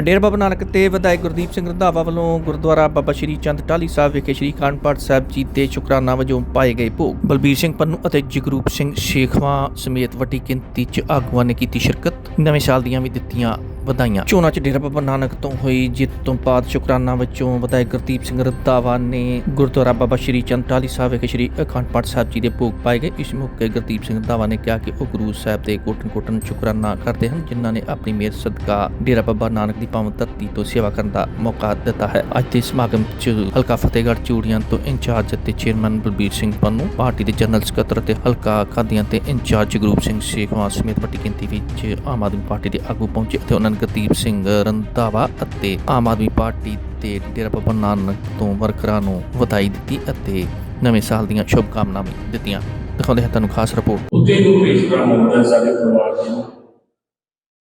ਡੇਰਾ ਬਾਬਾ ਨਾਨਕ ਤੇ ਵਿਧਾਇਕ ਗੁਰਦੀਪ ਸਿੰਘ ਰੰਧਾਵਾ ਵੱਲੋਂ ਗੁਰਦੁਆਰਾ ਬਾਬਾ ਸ਼੍ਰੀ ਚੰਦ ਟਾਲੀ ਸਾਹਿਬ ਵਿਖੇ ਸ਼੍ਰੀ ਅਖੰਡ ਪਾਠ ਸਾਹਿਬ ਜੀ ਦੇ ਸ਼ੁਕਰਾਨਾ ਵਜੋਂ ਪਾਏ ਗਏ ਭੋਗ। ਬਲਬੀਰ ਸਿੰਘ ਪੰਨੂ ਅਤੇ ਜਗਰੂਪ ਸਿੰਘ ਸ਼ੇਖਵਾ ਸਮੇਤ ਵੱਡੀ ਗਿਣਤੀ 'ਚ ਆਗੂਆਂ ਨੇ ਕੀਤੀ ਸ਼ਿਰਕਤ। ਨਵੇਂ ਸਾਲ ਦੀਆਂ ਵੀ ਦਿੱਤੀਆਂ ਵਧਾਈਆਂ। ਚੋਣਾਂ 'ਚ ਡੇਰਾ ਬਾਬਾ ਨਾਨਕ ਤੋਂ ਹੋਈ ਜਿੱਤ ਤੋਂ ਬਾਅਦ ਸ਼ੁਕਰਾਨਾ ਵਜੋਂ ਵਿਧਾਇਕ ਗੁਰਦੀਪ ਸਿੰਘ ਰੰਧਾਵਾ ਨੇ ਗੁਰਦੁਆਰਾ ਬਾਬਾ ਸ਼੍ਰੀ ਚੰਦ ਸਾਹਿਬ ਵਿਖੇ ਸ਼੍ਰੀ ਅਖੰਡ ਪਾਠ ਸਾਹਿਬ ਜੀ ਦੇ ਭੋਗ ਪਾਏ ਗਏ। ਇਸ ਮੌਕੇ ਗੁਰਦੀਪ ਸਿੰਘ ਰੰਧਾਵਾ ਨੇ ਕਿਹਾ ਕਿ ਉਹ ਗੁਰੂ ਸਾਹਿਬ ਦੇ ਕੋਟਨ ਕੋਟਨ ਸ਼ੁਕਰਾਨਾ ਕਰਦੇ ਹਨ, ਜਿਨ੍ਹਾਂ ਨੇ ਆਪਣੀ ਮਿਹਰ, ਸਦਕਾ ਡੇਰਾ ਬਾਬਾ ਨਾਨਕ ਦੀ ਪਾਵਨ ਧਰਤੀ ਤੋਂ ਸੇਵਾ ਕਰਨ ਦਾ ਮੌਕਾ ਦਿੱਤਾ ਹੈ। ਅੱਜ ਦੇ ਸਮਾਗਮ 'ਚ ਹਲਕਾ ਫਤਿਹਗੜ੍ਹ ਚੂੜੀਆਂ ਤੋਂ ਇੰਚਾਰਜ ਅਤੇ ਚੇਅਰਮੈਨ ਬਲਬੀਰ ਸਿੰਘ ਪੰਨੂ, ਪਾਰਟੀ ਦੇ ਜਨਰਲ ਸਕੱਤਰ ਅਤੇ ਹਲਕਾ ਖਾਦੀਆਂ ਤੇ ਇੰਚਾਰਜ ਗਰੂਪ ਸਿੰਘ ਸ਼ੇਖਵਾਂ ਸਮੇਤ ਵੱਡੀ ਗਿਣਤੀ ਵਿੱਚ ਆਮ ਆਦਮੀ ਪਾਰਟੀ ਦੇ ਆਗੂ ਪਹੁੰਚੇ ਅਤੇ ਉਹਨਾਂ ਨੇ ਗੁਰਦੀਪ ਸਿੰਘ, ਰੰਧਾਵਾ ਅਤੇ ਆਮ ਆਦਮੀ ਪਾਰਟੀ ਤੇ ਡੇਰਾ ਬਾਬਾ ਨਾਨਕ ਤੋਂ ਵਰਕਰਾਂ ਨੂੰ ਵਧਾਈ ਦਿੱਤੀ ਅਤੇ ਨਵੇਂ ਸਾਲ ਦੀਆਂ ਸ਼ੁਭ ਕਾਮਨਾਵਾਂ ਦਿੱਤੀਆਂ। ਦਿਖਾਉਂਦੇ ਹਾਂ ਤੁਹਾਨੂੰ ਖਾਸ ਰਿਪੋਰਟ। ਉੱਤੇ ਨੂੰ ਭੇਜਣਾ ਹੁੰਦਾ ਸਾਡੇ ਪਰਿਵਾਰ ਨੂੰ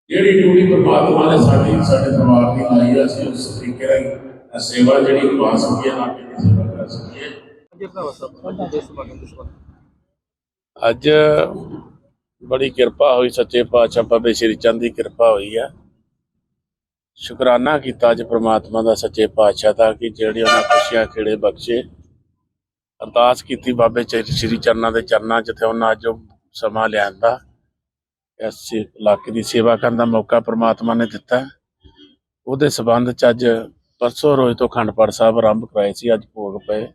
ਜਿਹੜੀ ਡਿਊਟੀ ਪਰਮਾਤਮਾ ਨੇ ਸਾਡੀ, ਸਾਡੇ ਪਰਿਵਾਰ ਦੀ ਲਾਈ ਅਸੀਂ ਉਸ ਤਰੀਕੇ ਨਾਲ ਸੇਵਾ ਜਿਹੜੀ ਨਿਭਾ ਸਕੀਏ ਨਾ ਕਿ ਸੇਵਾ ਕਰ ਸਕੀਏ। ਅੱਜ ਬੜੀ ਕਿਰਪਾ ਹੋਈ, ਸੱਚੇ ਪਾਤਸ਼ਾਹ ਬਾਬੇ ਸ਼੍ਰੀ ਚੰਦ ਦੀ ਕਿਰਪਾ ਹੋਈ ਹੈ। ਸ਼ੁਕਰਾਨਾ ਕੀਤਾ ਅੱਜ ਪ੍ਰਮਾਤਮਾ ਦਾ ਸੱਚੇ ਪਾਤਸ਼ਾਹ ਦਾ ਕਿ ਜਿਹੜੇ ਉਹਨਾਂ ਖੁਸ਼ੀਆਂ ਖੇੜੇ ਬਖਸ਼ੇ। ਅਰਦਾਸ ਕੀਤੀ ਬਾਬੇ ਸ਼੍ਰੀ ਚਰਨਾਂ ਦੇ ਚਰਨਾਂ ਜਿੱਥੇ ਉਹਨਾਂ ਅੱਜ ਉਹ ਸਮਾਂ ਲਿਆਂਦਾ ਇਸ ਇਲਾਕੇ ਦੀ ਸੇਵਾ ਕਰਨ ਦਾ ਮੌਕਾ ਪ੍ਰਮਾਤਮਾ ਨੇ ਦਿੱਤਾ। ਉਹਦੇ ਸਬੰਧ 'ਚ ਅੱਜ ਪਰਸੋਂ ਰੋਜ਼ ਤੋਂ ਅਖੰਡ ਪਾਠ ਸਾਹਿਬ ਆਰੰਭ ਕਰਾਏ ਸੀ, ਅੱਜ ਭੋਗ ਪਏ।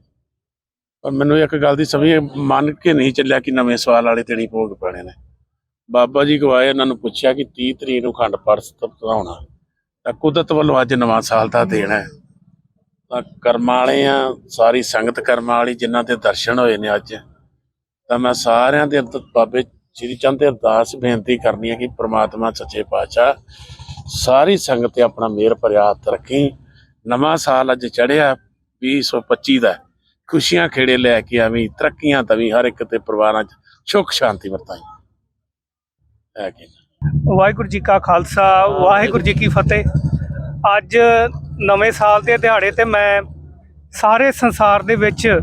ਪਰ ਮੈਨੂੰ ਇੱਕ ਗੱਲ ਦੀ ਸਮਝ ਮੰਨ ਕੇ ਨਹੀਂ ਚੱਲਿਆ ਕਿ ਨਵੇਂ ਸਵਾਲ ਵਾਲੇ ਦਿਨ ਹੀ ਭੋਗ ਪੈਣੇ ਨੇ। ਬਾਬਾ ਜੀ ਗਵਾਏ ਇਹਨਾਂ ਨੂੰ ਪੁੱਛਿਆ ਕਿ 30 ਤਰੀਕ ਨੂੰ ਅਖੰਡ ਪਾਠ ਸਤਾਉਣਾ ਤਾਂ ਕੁਦਰਤ ਵੱਲੋਂ ਅੱਜ ਨਵਾਂ ਸਾਲ ਦਾ ਦਿਨ ਹੈ। ਤਾਂ ਕਰਮਾਂ ਵਾਲੇ ਆ, ਸਾਰੀ ਸੰਗਤ ਕਰਮਾਂ ਵਾਲੀ ਜਿਨ੍ਹਾਂ ਦੇ ਦਰਸ਼ਨ ਹੋਏ ਨੇ ਅੱਜ। ਤਾਂ ਮੈਂ ਸਾਰਿਆਂ ਦੇ ਬਾਬੇ ਸ਼੍ਰੀ ਚੰਦ ਦੇ ਅਰਦਾਸ ਬੇਨਤੀ ਕਰਨੀ ਹੈ ਕਿ ਪ੍ਰਮਾਤਮਾ ਸੱਚੇ ਪਾਤਸ਼ਾਹ ਸਾਰੀ ਸੰਗਤ ਤੇ ਆਪਣਾ ਮਿਹਰ ਭਰਿਆ ਰੱਖੀ। ਨਵਾਂ ਸਾਲ ਅੱਜ ਚੜਿਆ 2025 ਦਾ। ਖੁਸ਼ੀਆਂ ਖੇੜੇ ਲੈ ਕੇ ਆਵੀਂ, ਤਰੱਕੀਆਂ ਤਵੀਂ ਹਰ ਇੱਕ ਤੇ ਪਰਿਵਾਰਾਂ 'ਚ ਸੁੱਖ ਸ਼ਾਂਤੀ ਵਰਤਾਈ ਹੈ ਕਿ ਵਾਹਿਗੁਰੂ ਜੀ ਕਾ ਖਾਲਸਾ, ਵਾਹਿਗੁਰੂ ਜੀ ਕੀ ਫਤਿਹ। ਅੱਜ ਨਵੇਂ ਸਾਲ ਦੇ ਦਿਹਾੜੇ ਤੇ ਮੈਂ ਸਾਰੇ ਸੰਸਾਰ ਦੇ ਵਿੱਚ,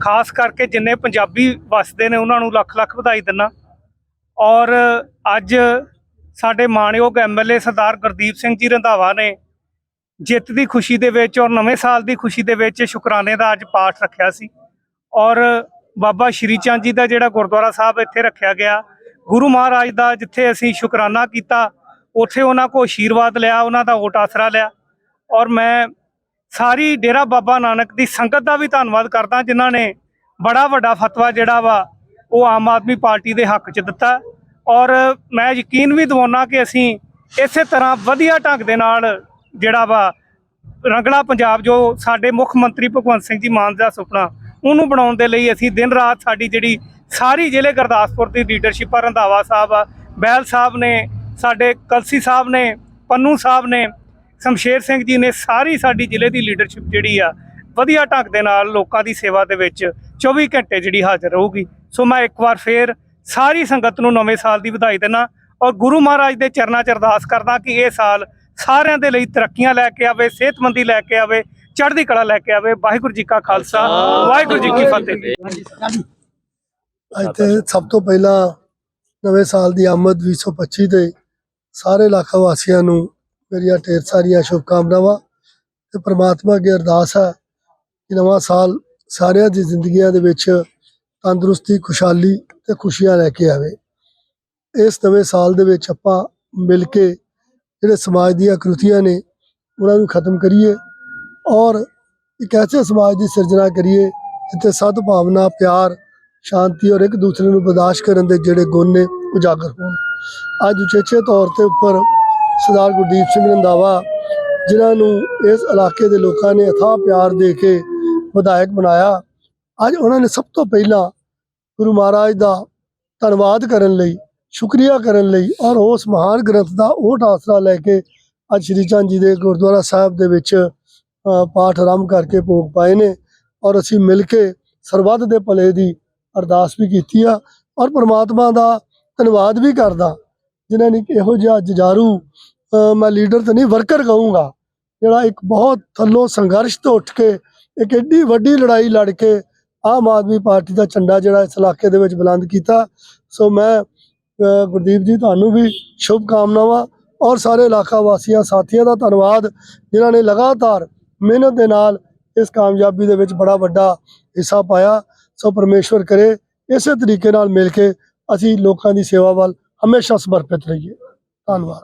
ਖਾਸ ਕਰਕੇ ਜਿੰਨੇ ਪੰਜਾਬੀ ਵਸਦੇ ਨੇ, ਉਹਨਾਂ ਨੂੰ ਲੱਖ ਲੱਖ ਵਧਾਈ ਦਿੰਦਾ। ਔਰ ਅੱਜ ਸਾਡੇ ਮਾਣਯੋਗ ਐਮਐਲਏ ਸਰਦਾਰ ਗੁਰਦੀਪ ਸਿੰਘ ਜੀ ਰੰਧਾਵਾ ਨੇ ਜਿੱਤ ਦੀ ਖੁਸ਼ੀ ਦੇ ਵਿੱਚ ਔਰ ਨਵੇਂ ਸਾਲ ਦੀ ਖੁਸ਼ੀ ਦੇ ਵਿੱਚ ਸ਼ੁਕਰਾਨੇ ਦਾ ਅੱਜ ਪਾਠ ਰੱਖਿਆ ਸੀ। ਔਰ ਬਾਬਾ ਸ਼੍ਰੀ ਚੰਦ ਜੀ ਦਾ ਜਿਹੜਾ ਗੁਰਦੁਆਰਾ ਸਾਹਿਬ ਇੱਥੇ ਰੱਖਿਆ ਗਿਆ ਗੁਰੂ ਮਹਾਰਾਜ ਦਾ ਜਿੱਥੇ ਅਸੀਂ ਸ਼ੁਕਰਾਨਾ ਕੀਤਾ, ਉੱਥੇ ਉਹਨਾਂ ਕੋ ਆਸ਼ੀਰਵਾਦ ਲਿਆ, ਉਹਨਾਂ ਦਾ ਓਟ ਆਸਰਾ ਲਿਆ। ਔਰ ਮੈਂ ਸਾਰੀ ਡੇਰਾ ਬਾਬਾ ਨਾਨਕ ਦੀ ਸੰਗਤ ਦਾ ਵੀ ਧੰਨਵਾਦ ਕਰਦਾ, ਜਿਨ੍ਹਾਂ ਨੇ ਬੜਾ ਵੱਡਾ ਫਤਵਾ ਜਿਹੜਾ ਵਾ, ਉਹ ਆਮ ਆਦਮੀ ਪਾਰਟੀ ਦੇ ਹੱਕ 'ਚ ਦਿੱਤਾ। ਔਰ ਮੈਂ ਯਕੀਨ ਵੀ ਦਿਵਾਉਣਾ ਕਿ ਅਸੀਂ ਇਸੇ ਤਰ੍ਹਾਂ ਵਧੀਆ ਢੰਗ ਦੇ ਨਾਲ ਜਿਹੜਾ ਵਾ, ਰੰਗਲਾ ਪੰਜਾਬ ਜੋ ਸਾਡੇ ਮੁੱਖ ਮੰਤਰੀ ਭਗਵੰਤ ਸਿੰਘ ਜੀ ਮਾਨ ਦਾ ਸੁਪਨਾ ਉਹਨੂੰ ਬਣਾਉਣ ਦੇ ਲਈ ਅਸੀਂ ਦਿਨ ਰਾਤ ਸਾਡੀ ਜਿਹੜੀ ਸਾਰੀ ਜ਼ਿਲ੍ਹੇ ਗੁਰਦਾਸਪੁਰ ਦੀ ਲੀਡਰਸ਼ਿਪ ਆ, ਰੰਧਾਵਾ ਸਾਹਿਬ ਆ, ਬੈਲ ਸਾਹਿਬ ਨੇ, ਸਾਡੇ ਕਲਸੀ ਸਾਹਿਬ ਨੇ, ਪੰਨੂ ਸਾਹਿਬ ਨੇ, ਸ਼ਮਸ਼ੇਰ ਸਿੰਘ ਜੀ ਨੇ ਸਾਰੀ ਸਾਡੀ ਜ਼ਿਲ੍ਹੇ ਦੀ ਲੀਡਰਸ਼ਿਪ ਜਿਹੜੀ ਆ, ਵਧੀਆ ਢੰਗ ਦੇ ਨਾਲ ਲੋਕਾਂ ਦੀ ਸੇਵਾ ਦੇ ਵਿੱਚ 24 ਘੰਟੇ ਜਿਹੜੀ ਹਾਜ਼ਰ ਰਹੂਗੀ। ਸੋ ਮੈਂ ਇੱਕ ਵਾਰ ਫੇਰ ਸਾਰੀ ਸੰਗਤ ਨੂੰ ਨਵੇਂ ਸਾਲ ਦੀ ਵਧਾਈ ਦਿੰਦਾ ਔਰ ਗੁਰੂ ਮਹਾਰਾਜ ਦੇ ਚਰਨਾਂ 'ਚ ਅਰਦਾਸ ਕਰਦਾ ਕਿ ਇਹ ਸਾਲ ਸਾਰਿਆਂ ਦੇ ਲਈ ਤਰੱਕੀਆਂ ਲੈ ਕੇ ਆਵੇ, ਸਿਹਤਮੰਦੀ ਲੈ ਕੇ ਆਵੇ ਚੜ੍ਹਦੀ ਕਲਾ ਲੈ ਕੇ ਆਵੇ। ਵਾਹਿਗੁਰੂ ਜੀ ਕਾ ਖਾਲਸਾ ਵਾਹਿਗੁਰੂ ਜੀ ਕੀ ਫਤਿਹ। ਅੱਜ ਤੇ ਸਭ ਤੋਂ ਪਹਿਲਾਂ ਨਵੇਂ ਸਾਲ ਦੀ ਆਮਦ 2025 ਤੇ ਸਾਰੇ ਇਲਾਕਾ ਵਾਸੀਆਂ ਨੂੰ ਮੇਰੀਆਂ ਢੇਰ ਸਾਰੀਆਂ ਸ਼ੁਭਕਾਮਨਾਵਾਂ ਤੇ ਪ੍ਰਮਾਤਮਾ ਅੱਗੇ ਅਰਦਾਸ ਹੈ ਕਿ ਨਵਾਂ ਸਾਲ ਸਾਰਿਆਂ ਦੀ ਜ਼ਿੰਦਗੀਆਂ ਦੇ ਵਿੱਚ ਤੰਦਰੁਸਤੀ ਖੁਸ਼ਹਾਲੀ ਤੇ ਖੁਸ਼ੀਆਂ ਲੈ ਕੇ ਆਵੇ। ਇਸ ਨਵੇਂ ਸਾਲ ਦੇ ਵਿੱਚ ਆਪਾਂ ਮਿਲ ਕੇ ਜਿਹੜੇ ਸਮਾਜ ਦੀਆਂ ਕਰੂਤੀਆਂ ਨੇ ਉਹਨਾਂ ਨੂੰ ਖਤਮ ਕਰੀਏ। ਔਰ ਇੱਕ ਐਸੇ ਸਮਾਜ ਦੀ ਸਿਰਜਣਾ ਕਰੀਏ ਜਿੱਥੇ ਸਦਭਾਵਨਾ ਪਿਆਰ, ਸ਼ਾਂਤੀ ਔਰ ਇੱਕ ਦੂਸਰੇ ਨੂੰ ਬਰਦਾਸ਼ਤ ਕਰਨ ਦੇ ਜਿਹੜੇ ਗੁਣ ਨੇ ਉਜਾਗਰ ਹੋਣ। ਅੱਜ ਉਚੇਚੇ ਤੌਰ ਤੇ ਉੱਪਰ ਸਰਦਾਰ ਗੁਰਦੀਪ ਸਿੰਘ ਰੰਧਾਵਾ, ਜਿਨ੍ਹਾਂ ਨੂੰ ਇਸ ਇਲਾਕੇ ਦੇ ਲੋਕਾਂ ਨੇ ਅਥਾਹ ਪਿਆਰ ਦੇ ਕੇ ਵਿਧਾਇਕ ਬਣਾਇਆ, ਅੱਜ ਉਹਨਾਂ ਨੇ ਸਭ ਤੋਂ ਪਹਿਲਾਂ ਗੁਰੂ ਮਹਾਰਾਜ ਦਾ ਧੰਨਵਾਦ ਕਰਨ ਲਈ, ਸ਼ੁਕਰੀਆ ਕਰਨ ਲਈ ਔਰ ਉਸ ਮਹਾਨ ਗ੍ਰੰਥ ਦਾ ਓਟ ਆਸਰਾ ਲੈ ਕੇ ਅੱਜ ਸ਼੍ਰੀ ਚੰਦ ਜੀ ਦੇ ਗੁਰਦੁਆਰਾ ਸਾਹਿਬ ਦੇ ਵਿੱਚ ਪਾਠ ਆਰੰਭ ਕਰਕੇ ਭੋਗ ਪਾਏ ਨੇ ਔਰ ਅਸੀਂ ਮਿਲ ਕੇ ਸਰਬੱਤ ਦੇ ਭਲੇ ਦੀ ਅਰਦਾਸ ਵੀ ਕੀਤੀ ਆ ਔਰ ਪ੍ਰਮਾਤਮਾ ਦਾ ਧੰਨਵਾਦ ਵੀ ਕਰਦਾ। ਜਿਨ੍ਹਾਂ ਨੇ ਇਹੋ ਜਿਹਾ ਜੁਝਾਰੂ ਮੈਂ ਲੀਡਰ ਤਾਂ ਨਹੀਂ, ਵਰਕਰ ਕਹੂੰਗਾ, ਜਿਹੜਾ ਇੱਕ ਬਹੁਤ ਥੱਲੋਂ ਸੰਘਰਸ਼ ਤੋਂ ਉੱਠ ਕੇ, ਇੱਕ ਐਡੀ ਵੱਡੀ ਲੜਾਈ ਲੜ ਕੇ ਆਮ ਆਦਮੀ ਪਾਰਟੀ ਦਾ ਝੰਡਾ ਜਿਹੜਾ ਇਸ ਇਲਾਕੇ ਦੇ ਵਿੱਚ ਬੁਲੰਦ ਕੀਤਾ। ਸੋ ਮੈਂ ਗੁਰਦੀਪ ਜੀ, ਤੁਹਾਨੂੰ ਵੀ ਸ਼ੁਭ ਕਾਮਨਾਵਾਂ ਔਰ ਸਾਰੇ ਇਲਾਕਾ ਵਾਸੀਆਂ, ਸਾਥੀਆਂ ਦਾ ਧੰਨਵਾਦ, ਜਿਨ੍ਹਾਂ ਨੇ ਲਗਾਤਾਰ ਮਿਹਨਤ ਦੇ ਨਾਲ ਇਸ ਕਾਮਯਾਬੀ ਦੇ ਵਿੱਚ ਬੜਾ ਵੱਡਾ ਹਿੱਸਾ ਪਾਇਆ। ਸੋ ਪਰਮੇਸ਼ਵਰ ਕਰੇ, ਇਸੇ ਤਰੀਕੇ ਨਾਲ ਮਿਲ ਕੇ ਅਸੀਂ ਲੋਕਾਂ ਦੀ ਸੇਵਾ ਵੱਲ ਹਮੇਸ਼ਾ ਸਮਰਪਿਤ ਰਹੀਏ। ਧੰਨਵਾਦ।